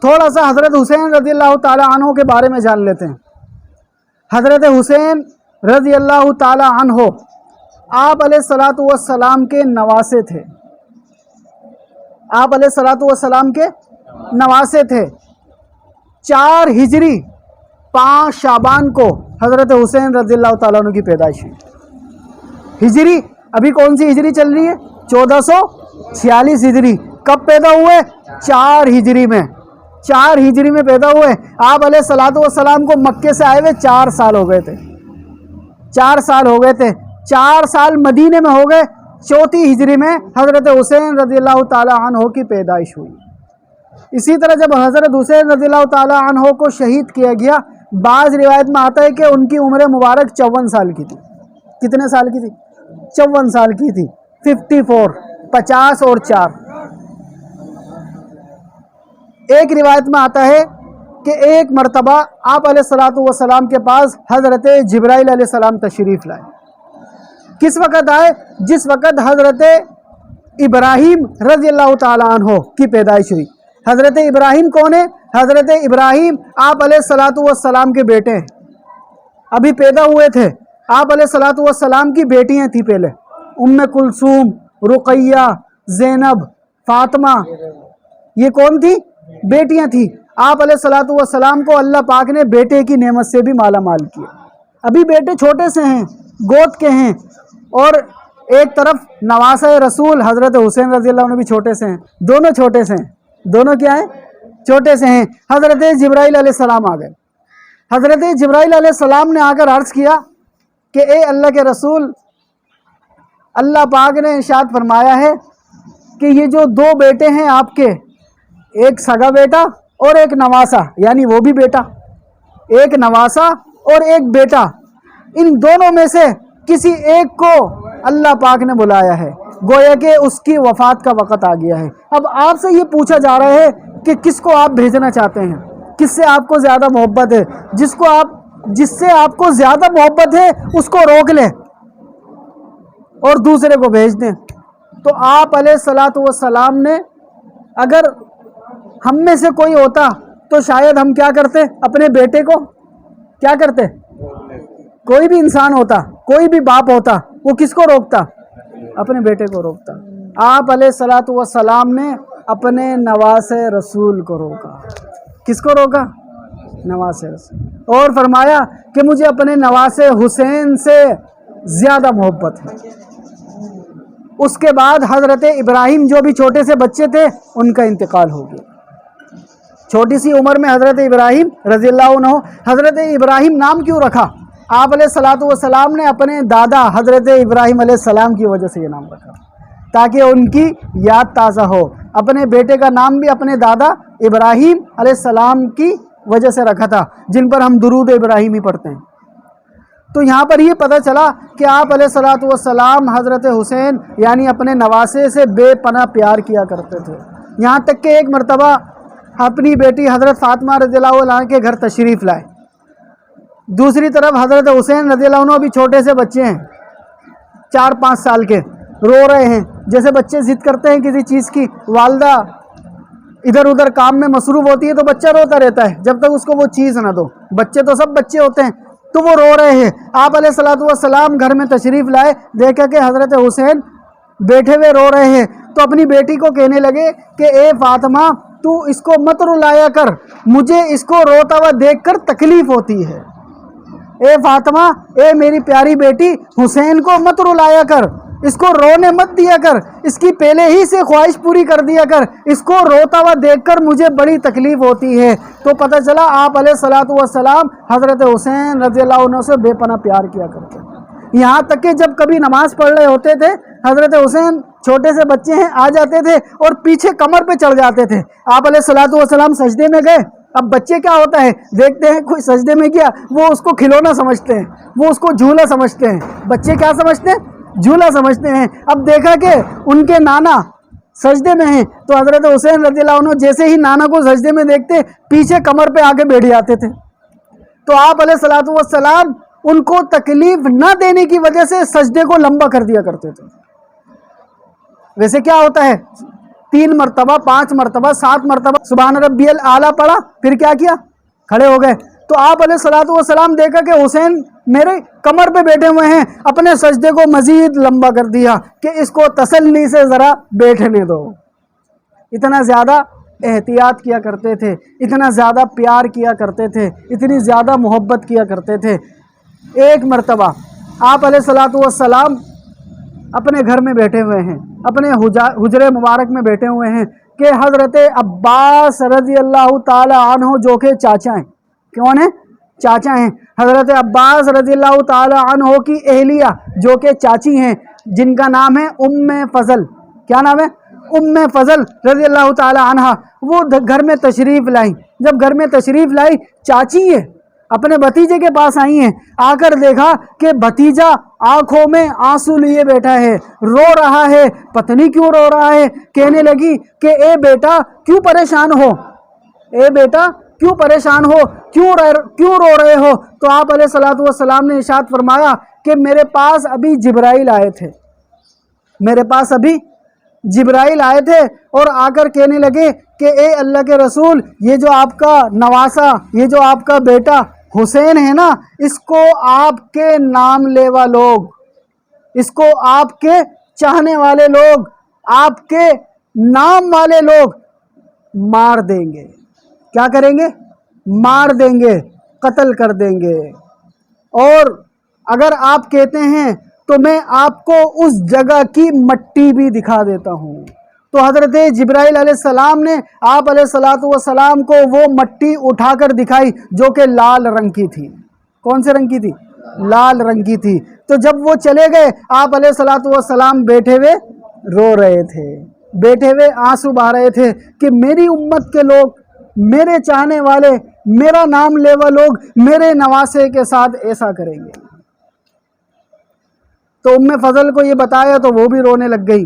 تھوڑا سا حضرت حسین رضی اللہ تعالیٰ عنہ کے بارے میں جان لیتے ہیں۔ حضرت حسین رضی اللہ تعالیٰ عنہ آپ علیہ السلاۃ والسلام کے نواسے تھے۔ آپ علیہ السلاۃ والسلام کے نواسے تھے۔ چار ہجری پانچ شابان کو حضرت حسین رضی اللہ تعالیٰ عنہ کی پیدائش ہوئی۔ ہجری، ابھی کون سی ہجری چل رہی ہے؟ چودہ سو چھیالیس ہجری۔ کب پیدا ہوئے؟ چار ہجری میں۔ چار ہجری میں پیدا ہوئے۔ آپ علیہ السلاۃ والسلام کو مکے سے آئے ہوئے چار سال ہو گئے تھے۔ چار سال ہو گئے تھے۔ چار سال مدینے میں ہو گئے۔ چوتھی ہجری میں حضرت حسین رضی اللہ تعالیٰ عنہ کی پیدائش ہوئی۔ اسی طرح جب حضرت حسین رضی اللہ تعالیٰ عنہ کو شہید کیا گیا، بعض روایت میں آتا ہے کہ ان کی عمر مبارک چون سال کی تھی۔ کتنے سال کی تھی؟ چون سال کی تھی۔ ففٹی فور، پچاس اور چار۔ ایک روایت میں آتا ہے کہ ایک مرتبہ آپ علیہ السلاۃ والسلام کے پاس حضرت جبرائیل علیہ السلام تشریف لائے۔ کس وقت آئے؟ جس وقت حضرت ابراہیم رضی اللہ تعالیٰ عنہ کی پیدائش ہوئی۔ حضرت ابراہیم کون ہے حضرت ابراہیم آپ علیہ السلاۃ والسلام کے بیٹے ہیں۔ ابھی پیدا ہوئے تھے۔ آپ علیہ السلاۃ والسلام کی بیٹیاں تھیں پہلے۔ ام کلثوم، رقیہ، زینب، فاطمہ، یہ کون تھی؟ بیٹیاں تھیں۔ آپ علیہ السلاۃ والسلام کو اللہ پاک نے بیٹے کی نعمت سے بھی مالا مال کیا۔ ابھی بیٹے چھوٹے سے ہیں، گود کے ہیں اور ایک طرف نواسہ رسول حضرت حسین رضی اللہ عنہ بھی چھوٹے سے ہیں۔ دونوں چھوٹے سے ہیں۔ دونوں کیا ہیں؟ چھوٹے سے ہیں۔ حضرت جبرائیل علیہ السلام آ گئے۔ حضرت جبرائیل علیہ السلام نے آ کر عرض کیا کہ اے اللہ کے رسول، اللہ پاک نے ارشاد فرمایا ہے کہ یہ جو دو بیٹے ہیں آپ کے ایک سگا بیٹا اور ایک نواسا یعنی وہ بھی بیٹا۔ ایک نواسا اور ایک بیٹا۔ ان دونوں میں سے کسی ایک کو اللہ پاک نے بلایا ہے۔ گویا کہ اس کی وفات کا وقت آ گیا ہے۔ اب آپ سے یہ پوچھا جا رہا ہے کہ کس کو آپ بھیجنا چاہتے ہیں؟ کس سے آپ کو زیادہ محبت ہے؟ جس کو آپ، جس سے آپ کو زیادہ محبت ہے، اس کو روک لیں اور دوسرے کو بھیج دیں۔ تو آپ علیہ السلاۃ والسلام نے اگر ہم میں سے کوئی ہوتا تو شاید ہم کیا کرتے؟ اپنے بیٹے کو؟ کیا کرتے؟ کوئی بھی انسان ہوتا، کوئی بھی باپ ہوتا، وہ کس کو روکتا؟ اپنے بیٹے کو روکتا۔ آپ علیہ السلاۃ والسلام نے اپنے نواز رسول کو روکا۔ کس کو روکا؟ نواز رسول۔ اور فرمایا کہ مجھے اپنے نواز حسین سے زیادہ محبت ہے۔ اس کے بعد حضرت ابراہیم جو بھی چھوٹے سے بچے تھے، ان کا انتقال ہو گیا۔ چھوٹی سی عمر میں حضرت ابراہیم رضی اللہ عنہ حضرت ابراہیم نام کیوں رکھا؟ آپ علیہ السلاۃ والسلام نے اپنے دادا حضرت ابراہیم علیہ السلام کی وجہ سے یہ نام رکھا۔ تاکہ ان کی یاد تازہ ہو۔ اپنے بیٹے کا نام بھی اپنے دادا ابراہیم علیہ السلام کی وجہ سے رکھا تھا، جن پر ہم درود ابراہیم ہی پڑھتے ہیں۔ تو یہاں پر یہ پتہ چلا کہ آپ علیہ السلاۃ والسلام حضرت حسین یعنی اپنے نواسے سے بے پناہ پیار کیا کرتے تھے۔ یہاں تک کہ ایک مرتبہ اپنی بیٹی حضرت فاطمہ رضی اللہ عنہ کے گھر تشریف لائے۔ دوسری طرف حضرت حسین رضی اللہ عنہ بھی چھوٹے سے بچے ہیں، چار پانچ سال کے، رو رہے ہیں۔ جیسے بچے ضد کرتے ہیں کسی چیز کی، والدہ ادھر ادھر کام میں مصروف ہوتی ہے تو بچہ روتا رہتا ہے۔ جب تک اس کو وہ چیز نہ دو۔ بچے تو سب بچے ہوتے ہیں، تو وہ رو رہے ہیں۔ آپ علیہ السلاۃ والسلام گھر میں تشریف لائے، دیکھا کہ حضرت حسین بیٹھے ہوئے رو رہے ہیں۔ تو اپنی بیٹی کو کہنے لگے کہ اے فاطمہ تو اس کو مت رلایا کر۔ مجھے اس کو روتا ہوا دیکھ کر تکلیف ہوتی ہے۔ اے فاطمہ، اے میری پیاری بیٹی، حسین کو مت رلایا کر۔ اس کو رونے مت دیا کر۔ اس کی پہلے ہی سے خواہش پوری کر دیا کر۔ اس کو روتا ہوا دیکھ کر مجھے بڑی تکلیف ہوتی ہے۔ تو پتہ چلا، آپ علیہ السلاۃ والسلام حضرت حسین رضی اللہ عنہ سے بے پناہ پیار کیا کرتے یہاں تک کہ جب کبھی نماز پڑھ رہے ہوتے تھے حضرت حسین چھوٹے سے بچے ہیں، آ جاتے تھے اور پیچھے کمر پہ چڑھ جاتے تھے۔ آپ علیہ السلاۃ والسلام سجدے میں گئے۔ اب بچے کیا ہوتا ہے؟ دیکھتے ہیں، کوئی سجدے میں کیا وہ اس کو کھلونا سمجھتے ہیں، وہ اس کو جھولا سمجھتے ہیں۔ بچے کیا سمجھتے ہیں؟ جھولا سمجھتے ہیں۔ اب دیکھا کہ ان کے نانا سجدے میں ہیں۔ تو حضرت حسین رضی اللہ عنہ جیسے ہی نانا کو سجدے میں دیکھتے، پیچھے کمر پہ آ کے بیٹھ جاتے تھے۔ تو آپ علیہ السلاۃ والسلام ان کو تکلیف نہ دینے کی وجہ سے سجدے کو لمبا کر دیا کرتے تھے۔ ویسے کیا ہوتا ہے؟ تین مرتبہ، پانچ مرتبہ، سات مرتبہ، سبحان ربی اعلیٰ پڑھا، پھر کیا کیا؟ کھڑے ہو گئے۔ تو آپ علیہ السلاۃ والسلام دیکھا کہ حسین میرے کمر پہ بیٹھے ہوئے ہیں، اپنے سجدے کو مزید لمبا کر دیا کہ اس کو تسلی سے ذرا بیٹھنے دو۔ اتنا زیادہ احتیاط کیا کرتے تھے، اتنا زیادہ پیار کیا کرتے تھے، اتنی زیادہ محبت کیا کرتے تھے۔ ایک مرتبہ آپ علیہ السلاۃ والسلام اپنے گھر میں بیٹھے ہوئے ہیں، اپنے حجر مبارک میں بیٹھے ہوئے ہیں کہ حضرت عباس رضی اللہ تعالی عنہ جو کہ چاچا ہیں۔ کون ہیں چاچا ہیں۔ حضرت عباس رضی اللہ تعالی عنہ کی اہلیہ جو کہ چاچی ہیں، جن کا نام ہے ام فضل۔ کیا نام ہے؟ ام فضل رضی اللہ تعالی عنہ۔ وہ گھر میں تشریف لائیں جب گھر میں تشریف لائی، چاچی ہے۔ اپنے بھتیجے کے پاس آئی ہیں۔ آ کر دیکھا کہ بھتیجا آنکھوں میں آنسو لیے بیٹھا ہے۔ رو رہا ہے۔ پتنی کیوں رو رہا ہے؟ کہنے لگی کہ اے بیٹا، کیوں پریشان ہو؟ اے بیٹا، کیوں پریشان ہو؟ کیوں کیوں رو رہے ہو؟ تو آپ علیہ صلاحت والسلام نے اشاد فرمایا کہ میرے پاس ابھی جبرائیل آئے تھے۔ میرے پاس ابھی جبرائیل آئے تھے اور آ کر کہنے لگے کہ اے اللہ کے رسول، یہ جو آپ کا نواسا، یہ جو آپ کا بیٹا حسین ہے نا، اس کو آپ کے نام لیوا لوگ، اس کو آپ کے چاہنے والے لوگ، آپ کے نام والے لوگ مار دیں گے۔ کیا کریں گے؟ مار دیں گے، قتل کر دیں گے۔ اور اگر آپ کہتے ہیں تو میں آپ کو اس جگہ کی مٹی بھی دکھا دیتا ہوں۔ تو حضرت جبرائیل علیہ السلام نے آپ علیہ السلاۃ والسلام کو وہ مٹی اٹھا کر دکھائی جو کہ لال رنگ کی تھی۔ کون سے رنگ کی تھی؟ لال رنگ کی تھی۔ تو جب وہ چلے گئے، آپ علیہ السلاۃ والسلام بیٹھے ہوئے رو رہے تھے۔ بیٹھے ہوئے آنسو بہ رہے تھے کہ میری امت کے لوگ، میرے چاہنے والے، میرا نام لیوا لوگ میرے نواسے کے ساتھ ایسا کریں گے۔ تو ام فضل کو یہ بتایا تو وہ بھی رونے لگ گئی۔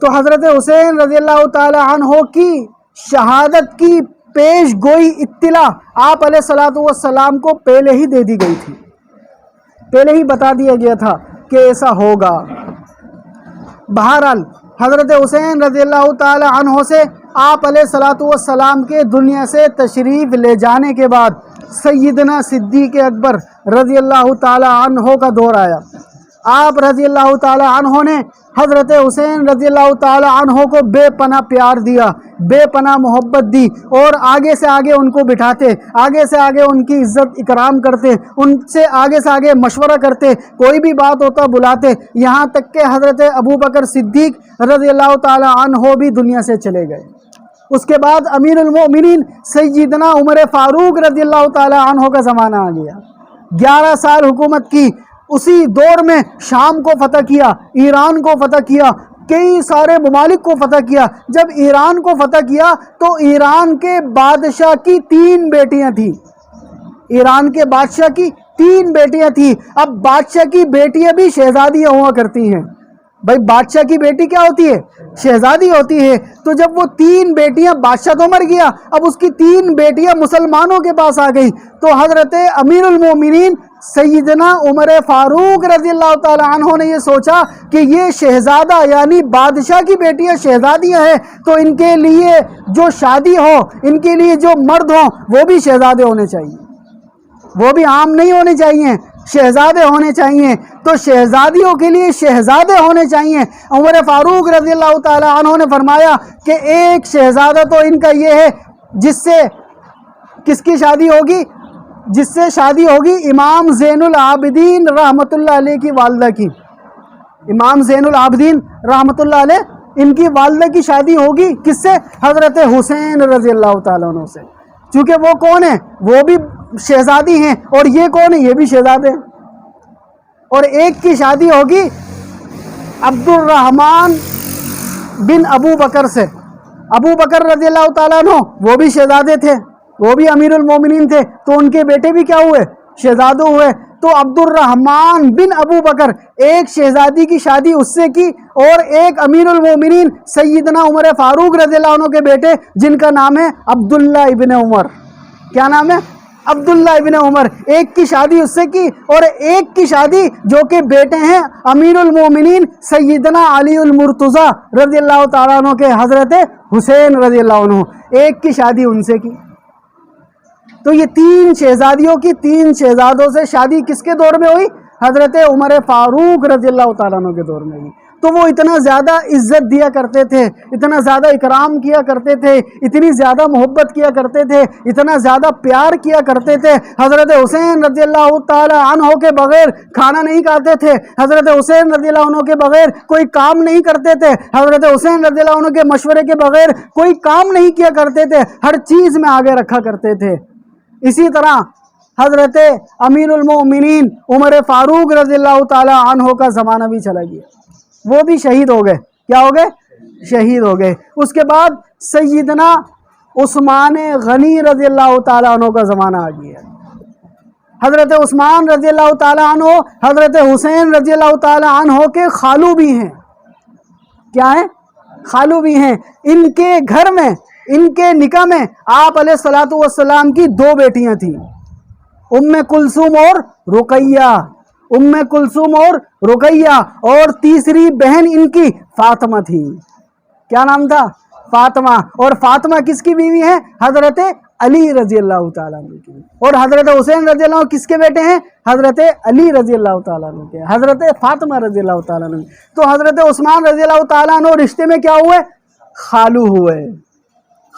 تو حضرت حسین رضی اللہ تعالی عنہ کی شہادت کی پیش گوئی اطلاع آپ علیہ السلاۃ والسلام کو پہلے ہی دے دی گئی تھی۔ پہلے ہی بتا دیا گیا تھا کہ ایسا ہوگا۔ بہرحال، حضرت حسین رضی اللہ تعالی عنہ سے آپ علیہ السلاۃ والسلام کے دنیا سے تشریف لے جانے کے بعد سیدنا صدیق اکبر رضی اللہ تعالی عنہ کا دور آیا۔ آپ رضی اللہ تعالی عنہ نے حضرت حسین رضی اللہ تعالی عنہ کو بے پناہ پیار دیا، بے پناہ محبت دی اور آگے سے آگے ان کو بٹھاتے، آگے سے آگے ان کی عزت، اکرام کرتے، ان سے آگے سے آگے مشورہ کرتے، کوئی بھی بات ہوتا بلاتے، یہاں تک کہ حضرت ابو بکر صدیق رضی اللہ تعالی عنہ بھی دنیا سے چلے گئے۔ اس کے بعد امیر المؤمنین سیدنا عمر فاروق رضی اللہ تعالی عنہ کا زمانہ آ گیا۔ گیارہ سال حکومت کی اسی دور میں شام کو فتح کیا، ایران کو فتح کیا، کئی سارے ممالک کو فتح کیا۔ جب ایران کو فتح کیا تو ایران کے بادشاہ کی تین بیٹیاں تھیں۔ ایران کے بادشاہ کی تین بیٹیاں تھیں۔ اب بادشاہ کی بیٹیاں بھی شہزادیاں ہوا کرتی ہیں۔ بھائی، بادشاہ کی بیٹی کیا ہوتی ہے؟ شہزادی ہوتی ہے۔ تو جب وہ تین بیٹیاں، بادشاہ تو مر گیا، اب اس کی تین بیٹیاں مسلمانوں کے پاس آ گئی تو حضرت امیر المومنین سیدنا عمر فاروق رضی اللہ تعالی عنہ نے یہ سوچا کہ یہ شہزادہ یعنی بادشاہ کی بیٹیاں شہزادیاں ہیں، تو ان کے لیے جو شادی ہو، ان کے لیے جو مرد ہوں، وہ بھی شہزادے ہونے چاہیے۔ وہ بھی عام نہیں ہونے چاہیے، شہزادے ہونے چاہیے۔ تو شہزادیوں کے لیے شہزادے ہونے چاہیے۔ عمر فاروق رضی اللہ تعالی عنہ نے فرمایا کہ ایک شہزادہ تو ان کا یہ ہے، جس سے کس کی شادی ہوگی؟ جس سے شادی ہوگی امام زین العابدین رحمۃ اللہ علیہ کی والدہ کی۔ امام زین العابدین رحمۃ اللہ علیہ، ان کی والدہ کی شادی ہوگی کس سے؟ حضرت حسین رضی اللہ تعالیٰ عنہ سے۔ چونکہ وہ کون ہیں؟ وہ بھی شہزادی ہیں۔ اور یہ کون ہے یہ بھی شہزادے ہیں۔ اور ایک کی شادی ہوگی عبد الرحمن بن ابو بکر سے۔ ابو بکر رضی اللہ تعالیٰ عنہ، وہ بھی شہزادے تھے۔ وہ بھی امیر المومنین تھے، تو ان کے بیٹے بھی کیا ہوئے؟ شہزادوں ہوئے۔ تو عبد الرحمن بن ابو بکر ایک شہزادی کی شادی اس سے کی اور ایک امیر المومنین سیدنا عمر فاروق رضی اللہ عنہ کے بیٹے، جن کا نام ہے عبداللہ ابن عمر۔ کیا نام ہے؟ عبداللہ ابن عمر۔ ایک کی شادی اس سے کی اور ایک کی شادی جو کہ بیٹے ہیں امیر المومنین سیدنا علی المرتضی رضی اللہ تعالیٰ عنہ کے حضرت حسین رضی اللہ عنہ۔ ایک کی شادی ان سے کی۔ تو یہ تین شہزادیوں کی تین شہزادوں سے شادی کس کے دور میں ہوئی؟ حضرت عمر فاروق رضی اللہ تعالیٰ عنہ کے دور میں ہوئی۔ تو وہ اتنا زیادہ عزت دیا کرتے تھے، اتنا زیادہ اکرام کیا کرتے تھے، اتنی زیادہ محبت کیا کرتے تھے، اتنا زیادہ پیار کیا کرتے تھے۔ حضرت حسین رضی اللہ تعالیٰ عنہ کے بغیر کھانا نہیں کھاتے تھے۔ حضرت حسین رضی اللہ عنہ کے بغیر کوئی کام نہیں کرتے تھے۔ حضرت حسین رضی اللہ عنہ کے مشورے کے بغیر کوئی کام نہیں کیا کرتے تھے۔ ہر چیز میں آگے رکھا کرتے تھے۔ اسی طرح حضرت امیر المؤمنین عمر فاروق رضی اللہ تعالیٰ عنہ کا زمانہ بھی چلا گیا۔ وہ بھی شہید ہو گئے۔ کیا ہو گئے؟ شہید ہو گئے۔ اس کے بعد سیدنا عثمان غنی رضی اللہ تعالیٰ عنہ کا زمانہ آ گیا۔ حضرت عثمان رضی اللہ تعالیٰ عنہ، حضرت حسین رضی اللہ تعالیٰ عنہ کے خالو بھی ہیں۔ کیا ہیں؟ خالو بھی ہیں۔ ان کے گھر میں ان کے نکاح میں آپ علیہ السلاۃ والسلام کی دو بیٹیاں تھیں۔ ام کلثوم اور رقیہ۔ ام کلثوم اور رقیہ۔ اور تیسری بہن ان کی فاطمہ تھی۔ کیا نام تھا؟ فاطمہ۔ اور فاطمہ کس کی بیوی ہے؟ حضرت علی رضی اللہ تعالیٰ کی۔ اور حضرت حسین رضی اللہ کس کے بیٹے ہیں؟ حضرت علی رضی اللہ تعالیٰ کے۔ حضرت فاطمہ رضی اللہ تعالیٰ تو حضرت عثمان رضی اللہ تعالیٰ عنہ رشتے میں کیا ہوئے؟ خالو ہوئے۔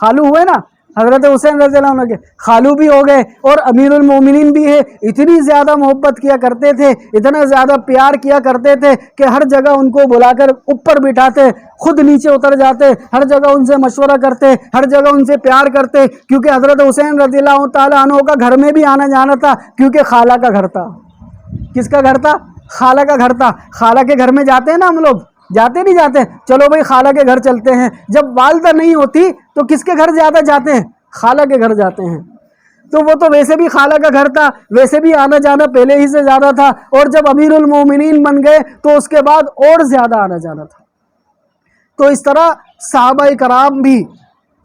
خالو ہوئے نا، حضرت حسین رضی اللہ عنہ کے۔ خالو بھی ہو گئے اور امیر المومنین بھی ہے اتنی زیادہ محبت کیا کرتے تھے، اتنا زیادہ پیار کیا کرتے تھے کہ ہر جگہ ان کو بلا کر اوپر بٹھاتے، خود نیچے اتر جاتے، ہر جگہ ان سے مشورہ کرتے، ہر جگہ ان سے پیار کرتے۔ کیونکہ حضرت حسین رضی اللہ تعالیٰ عنہ کا گھر میں بھی آنا جانا تھا، کیونکہ خالہ کا گھر تھا۔ کس کا گھر تھا؟ خالہ کا گھر تھا۔ خالہ کے گھر میں جاتے ہیں نا ہم لوگ۔ جاتے نہیں جاتے۔ چلو بھائی، خالہ کے گھر چلتے ہیں۔ جب والدہ نہیں ہوتی تو کس کے گھر زیادہ جاتے ہیں؟ خالہ کے گھر جاتے ہیں۔ تو وہ تو ویسے بھی خالہ کا گھر تھا، ویسے بھی آنا جانا پہلے ہی سے زیادہ تھا۔ اور جب امیر المومنین بن گئے تو اس کے بعد اور زیادہ آنا جانا تھا۔ تو اس طرح صحابہ کرام بھی،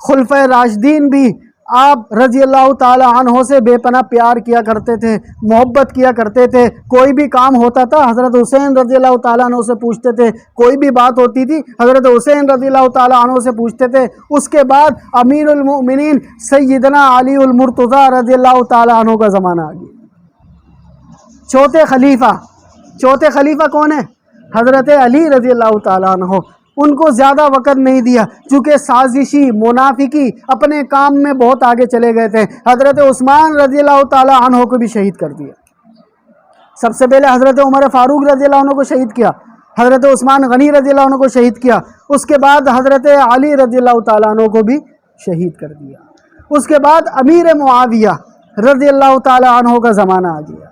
خلفۂ راشدین بھی آپ رضی اللہ تعالی عنہ سے بے پناہ پیار کیا کرتے تھے، محبت کیا کرتے تھے۔ کوئی بھی کام ہوتا تھا، حضرت حسین رضی اللہ تعالیٰ عنہ سے پوچھتے تھے۔ کوئی بھی بات ہوتی تھی، حضرت حسین رضی اللہ تعالیٰ عنہ سے پوچھتے تھے۔ اس کے بعد امیر المؤمنین سیدنا علی المرتضی رضی اللہ تعالیٰ عنہ کا زمانہ آ گیا۔ چوتھے خلیفہ چوتھے خلیفہ کون ہے؟ حضرت علی رضی اللہ تعالیٰ عنہ۔ ان کو زیادہ وقت نہیں دیا، چونکہ سازشی منافقی اپنے کام میں بہت آگے چلے گئے تھے۔ حضرت عثمان رضی اللہ تعالیٰ عنہ کو بھی شہید کر دیا۔ سب سے پہلے حضرت عمر فاروق رضی اللہ عنہ کو شہید کیا۔ حضرت عثمان غنی رضی اللہ عنہ کو شہید کیا۔ اس کے بعد حضرت علی رضی اللہ تعالیٰ عنہ کو بھی شہید کر دیا۔ اس کے بعد امیر معاویہ رضی اللہ تعالیٰ عنہ کا زمانہ آ گیا۔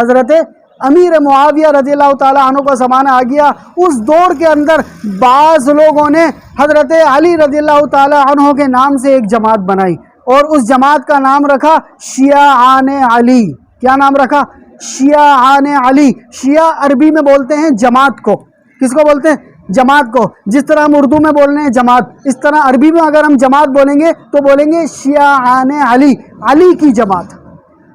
حضرت امیر معاویہ رضی اللہ تعالیٰ عنہ کا زمانہ آ گیا۔ اس دور کے اندر بعض لوگوں نے حضرت علی رضی اللہ تعالیٰ عنہ کے نام سے ایک جماعت بنائی اور اس جماعت کا نام رکھا شیعہ آن علی۔ کیا نام رکھا؟ شیعہ آن علی۔ شیعہ عربی میں بولتے ہیں جماعت کو۔ کس کو بولتے ہیں؟ جماعت کو۔ جس طرح ہم اردو میں بول رہے ہیں جماعت، اس طرح عربی میں اگر ہم جماعت بولیں گے تو بولیں گے شیعہ آن علی علی کی جماعت۔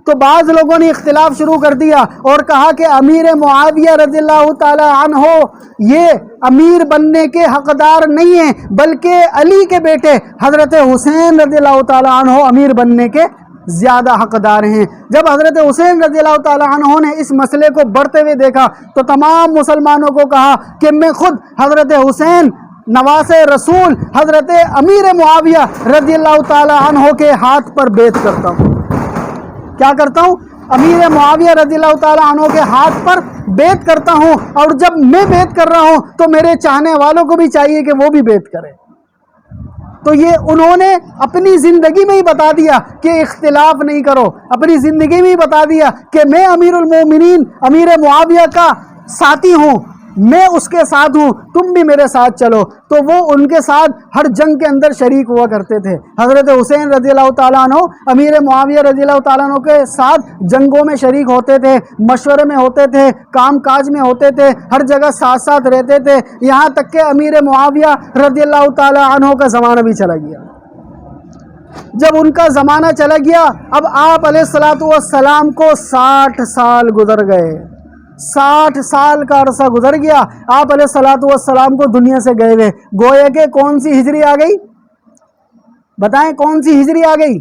تو بعض لوگوں نے اختلاف شروع کر دیا اور کہا کہ امیر معاویہ رضی اللہ تعالی عنہ یہ امیر بننے کے حقدار نہیں ہیں، بلکہ علی کے بیٹے حضرت حسین رضی اللہ تعالی عنہ امیر بننے کے زیادہ حقدار ہیں۔ جب حضرت حسین رضی اللہ تعالی عنہ نے اس مسئلے کو بڑھتے ہوئے دیکھا تو تمام مسلمانوں کو کہا کہ میں خود حضرت حسین، نواز رسول، حضرت امیر معاویہ رضی اللہ تعالی عنہ کے ہاتھ پر بیت کرتا ہوں۔ کیا کرتا ہوں؟ امیر معاویہ رضی اللہ تعالیٰ عنہ کے ہاتھ پر بیت کرتا ہوں اور جب میں بیت کر رہا ہوں تو میرے چاہنے والوں کو بھی چاہیے کہ وہ بھی بیت کرے تو یہ انہوں نے اپنی زندگی میں ہی بتا دیا کہ اختلاف نہیں کرو، اپنی زندگی میں ہی بتا دیا کہ میں امیر المومنین، امیر معاویہ کا ساتھی ہوں۔ میں اس کے ساتھ ہوں، تم بھی میرے ساتھ چلو۔ تو وہ ان کے ساتھ ہر جنگ کے اندر شریک ہوا کرتے تھے۔ حضرت حسین رضی اللہ تعالیٰ عنہ، امیر معاویہ رضی اللہ تعالیٰ عنہ کے ساتھ جنگوں میں شریک ہوتے تھے، مشورے میں ہوتے تھے، کام کاج میں ہوتے تھے، ہر جگہ ساتھ ساتھ رہتے تھے۔ یہاں تک کہ امیر معاویہ رضی اللہ تعالیٰ عنہ کا زمانہ بھی چلا گیا۔ جب ان کا زمانہ چلا گیا، اب آپ علیہ السلاۃ والسلام کو ساٹھ سال گزر گئے۔ ساٹھ سال کا عرصہ گزر گیا۔ آپ علیہ السلاۃ والسلام کو دنیا سے گئے ہوئے۔ گویا کہ کون سی ہجری آ گئی؟ بتائیں کون سی ہجری آ گئی؟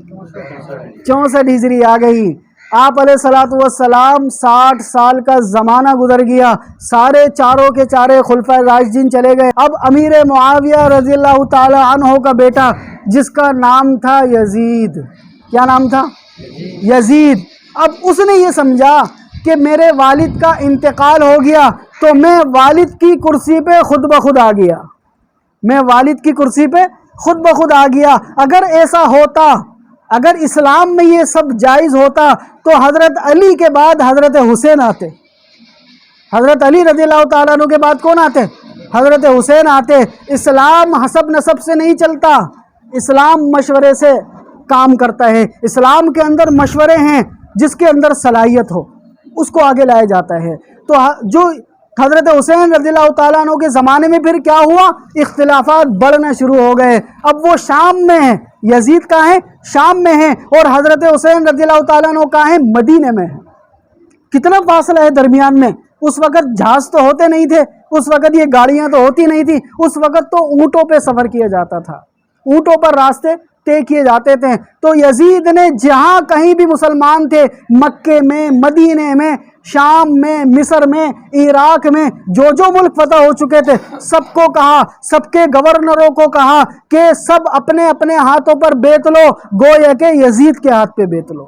چونسٹھ ہجری آ گئی۔ آپ علیہ السلاۃ والسلام ساٹھ سال کا زمانہ گزر گیا۔ سارے چاروں کے چارے خلفۂ راشدین چلے گئے۔ اب امیر معاویہ رضی اللہ تعالی عنہ کا بیٹا، جس کا نام تھا یزید۔ کیا نام تھا؟ یزید۔ اب اس نے یہ سمجھا کہ میرے والد کا انتقال ہو گیا تو میں والد کی کرسی پہ خود بخود آ گیا۔ میں والد کی کرسی پہ خود بخود آ گیا۔ اگر ایسا ہوتا، اگر اسلام میں یہ سب جائز ہوتا تو حضرت علی کے بعد حضرت حسین آتے۔ حضرت علی رضی اللہ تعالیٰ عنہ کے بعد کون آتے؟ حضرت حسین آتے۔ اسلام حسب نصب سے نہیں چلتا۔ اسلام مشورے سے کام کرتا ہے۔ اسلام کے اندر مشورے ہیں جس کے اندر صلاحیت ہو۔ اس کو آگے لایا جاتا ہے۔ تو جو حضرت حسین رضی اللہ تعالیٰ عنہ کے زمانے میں پھر کیا ہوا؟ اختلافات بڑھنا شروع ہو گئے۔ اب وہ شام میں ہیں، یزید کا ہے شام میں ہیں اور حضرت حسین رضی اللہ تعالیٰ عنہ کا ہے مدینہ میں ہے کتنا فاصلہ ہے درمیان میں؟ اس وقت جہاز تو ہوتے نہیں تھے، اس وقت یہ گاڑیاں تو ہوتی نہیں تھی اس وقت تو اونٹوں پہ سفر کیا جاتا تھا۔ اونٹوں پر راستے طے کیے جاتے تھے۔ تو یزید نے جہاں کہیں بھی مسلمان تھے مکے میں مدینے میں، شام میں، مصر میں، عراق میں، جو جو ملک فتح ہو چکے تھے، سب کو کہا، سب کے گورنروں کو کہا کہ سب اپنے اپنے ہاتھوں پر بیت لو، گویا کہ یزید کے ہاتھ پہ بیت لو۔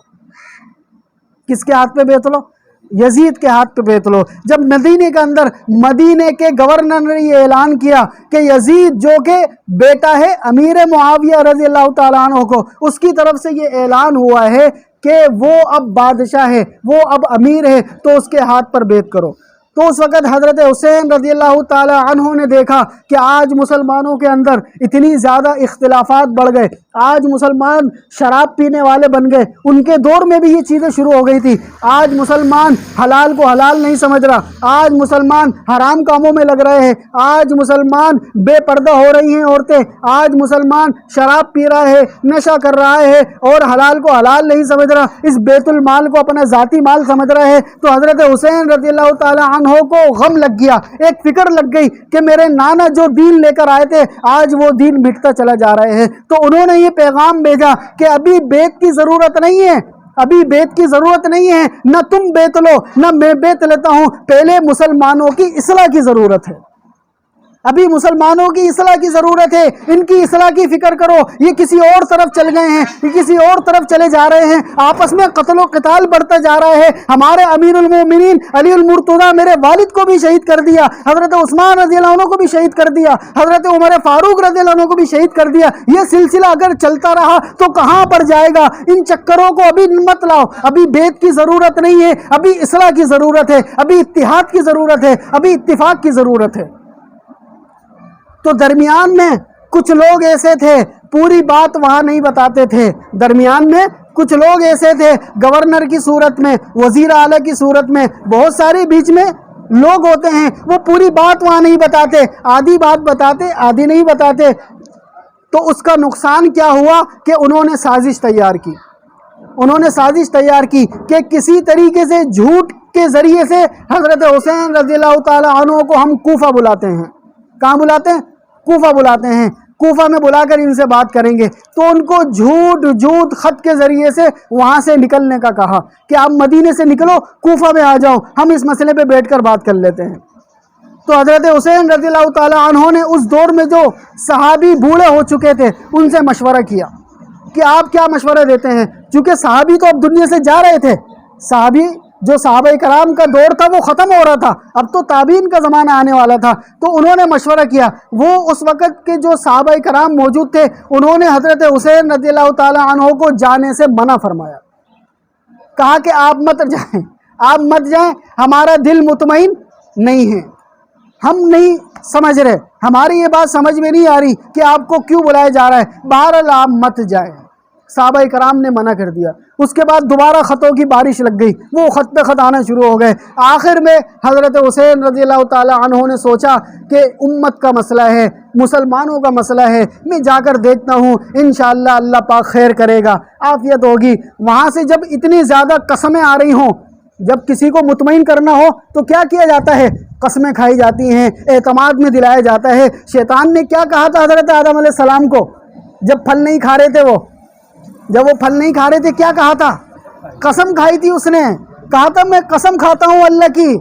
کس کے ہاتھ پہ بیت لو؟ یزید کے ہاتھ پہ بیت لو۔ جب مدینے کے اندر مدینے کے گورنر نے یہ اعلان کیا کہ یزید جو کہ بیٹا ہے امیر معاویہ رضی اللہ تعالیٰ عنہ کو، اس کی طرف سے یہ اعلان ہوا ہے کہ وہ اب بادشاہ ہے، وہ اب امیر ہے، تو اس کے ہاتھ پر بیت کرو۔ تو اس وقت حضرت حسین رضی اللہ تعالی عنہ نے دیکھا کہ آج مسلمانوں کے اندر اتنی زیادہ اختلافات بڑھ گئے۔ آج مسلمان شراب پینے والے بن گئے۔ ان کے دور میں بھی یہ چیزیں شروع ہو گئی تھی۔ آج مسلمان حلال کو حلال نہیں سمجھ رہا۔ آج مسلمان حرام کاموں میں لگ رہے ہیں۔ آج مسلمان بے پردہ ہو رہی ہیں عورتیں۔ آج مسلمان شراب پی رہا ہے، نشہ کر رہا ہے اور حلال کو حلال نہیں سمجھ رہا۔ اس بیت المال کو اپنا ذاتی مال سمجھ رہا ہے۔ تو حضرت حسین رضی اللہ تعالی عنہ کو غم لگ گیا۔ ایک فکر لگ گئی کہ میرے نانا جو دین لے کر آئے تھے، آج وہ دین مٹتا چلا جا رہے ہیں۔ تو انہوں نے یہ پیغام بھیجا کہ ابھی بیت کی ضرورت نہیں ہے۔ ابھی بیت کی ضرورت نہیں ہے۔ نہ تم بیت لو، نہ میں بیت لیتا ہوں۔ پہلے مسلمانوں کی اصلاح کی ضرورت ہے۔ ابھی مسلمانوں کی اصلاح کی ضرورت ہے، ان کی اصلاح کی فکر کرو۔ یہ کسی اور طرف چل گئے ہیں، یہ کسی اور طرف چلے جا رہے ہیں۔ آپس میں قتل و قتال بڑھتا جا رہا ہے۔ ہمارے امیر المومنین علی المرتضیٰ میرے والد کو بھی شہید کر دیا، حضرت عثمان رضی اللہ عنہ کو بھی شہید کر دیا، حضرت عمر فاروق رضی اللہ عنہ کو بھی شہید کر دیا۔ یہ سلسلہ اگر چلتا رہا تو کہاں پر جائے گا؟ ان چکروں کو ابھی مت لاؤ۔ ابھی بیت کی ضرورت نہیں ہے، ابھی اصلاح کی ضرورت ہے، ابھی اتحاد کی ضرورت ہے، ابھی اتفاق کی ضرورت ہے۔ تو درمیان میں کچھ لوگ ایسے تھے، پوری بات وہاں نہیں بتاتے تھے۔ درمیان میں کچھ لوگ ایسے تھے، گورنر کی صورت میں، وزیر اعلیٰ کی صورت میں، بہت سارے بیچ میں لوگ ہوتے ہیں۔ وہ پوری بات وہاں نہیں بتاتے، آدھی بات بتاتے، آدھی نہیں بتاتے۔ تو اس کا نقصان کیا ہوا کہ انہوں نے سازش تیار کی؟ انہوں نے سازش تیار کی کہ کسی طریقے سے جھوٹ کے ذریعے سے حضرت حسین رضی اللہ تعالی عنہ کو ہم کوفہ بلاتے ہیں۔ کہاں بلاتے ہیں؟ کوفہ بلاتے ہیں۔ کوفہ میں بلا کر ان سے بات کریں گے۔ تو ان کو جھوٹ جھوٹ خط کے ذریعے سے وہاں سے نکلنے کا کہا کہ آپ مدینے سے نکلو، کوفہ میں آ جاؤ، ہم اس مسئلے پہ بیٹھ کر بات کر لیتے ہیں۔ تو حضرت حسین رضی اللہ تعالیٰ عنہ نے اس دور میں جو صحابی بوڑھے ہو چکے تھے، ان سے مشورہ کیا کہ آپ کیا مشورہ دیتے ہیں؟ چونکہ صحابی تو اب دنیا سے جا رہے تھے۔ صحابی جو صحابہ کرام کا دور تھا وہ ختم ہو رہا تھا۔ اب تو تابین کا زمانہ آنے والا تھا۔ تو انہوں نے مشورہ کیا۔ وہ اس وقت کے جو صحابہ کرام موجود تھے، انہوں نے حضرت حسین رضی اللہ تعالیٰ عنہ کو جانے سے منع فرمایا۔ کہا کہ آپ مت جائیں۔ آپ مت جائیں۔ ہمارا دل مطمئن نہیں ہے۔ ہم نہیں سمجھ رہے۔ ہماری یہ بات سمجھ میں نہیں آ رہی کہ آپ کو کیوں بلایا جا رہا ہے۔ بہرحال آپ مت جائیں۔ صحابہ کرام نے منع کر دیا۔ اس کے بعد دوبارہ خطوں کی بارش لگ گئی۔ وہ خط پہ خط آنا شروع ہو گئے۔ آخر میں حضرت حسین رضی اللہ تعالیٰ عنہ نے سوچا کہ امت کا مسئلہ ہے، مسلمانوں کا مسئلہ ہے۔ میں جا کر دیکھتا ہوں، انشاءاللہ اللہ پاک خیر کرے گا۔ عافیت ہوگی۔ وہاں سے جب اتنی زیادہ قسمیں آ رہی ہوں، جب کسی کو مطمئن کرنا ہو تو کیا کیا جاتا ہے؟ قسمیں کھائی جاتی ہیں، اعتماد میں دلایا جاتا ہے۔ شیطان نے کیا کہا تھا حضرت آدم علیہ السلام کو؟ جب پھل نہیں کھا رہے تھے وہ۔ جب وہ پھل نہیں کھا رہے تھے، کیا کہا تھا؟ قسم کھائی تھی اس نے۔ کہا تھا، میں قسم کھاتا ہوں اللہ کی۔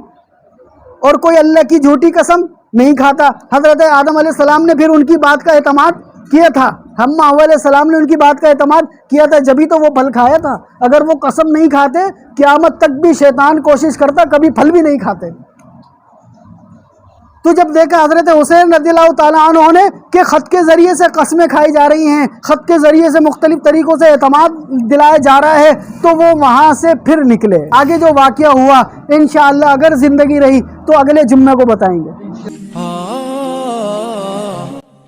اور کوئی اللہ کی جھوٹی قسم نہیں کھاتا۔ حضرت آدم علیہ السلام نے پھر ان کی بات کا اعتماد کیا تھا۔ ہم علیہ السلام نے ان کی بات کا اعتماد کیا تھا۔ جبھی تو وہ پھل کھایا تھا۔ اگر وہ قسم نہیں کھاتے، قیامت تک بھی شیطان کوشش کرتا، کبھی پھل بھی نہیں کھاتے۔ تو جب دیکھا حضرت حسین رضی اللہ تعالیٰ عنہ نے کہ خط کے ذریعے سے قسمیں کھائی جا رہی ہیں، خط کے ذریعے سے مختلف طریقوں سے اعتماد دلایا جا رہا ہے، تو وہ وہاں سے پھر نکلے۔ آگے جو واقعہ ہوا، انشاءاللہ اگر زندگی رہی تو اگلے جمعہ کو بتائیں گے۔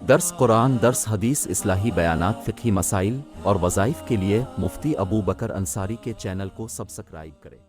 درس قرآن، درس حدیث، اصلاحی بیانات، فقہی مسائل اور وظائف کے لیے مفتی ابو بکر انصاری کے چینل کو سبسکرائب کریں۔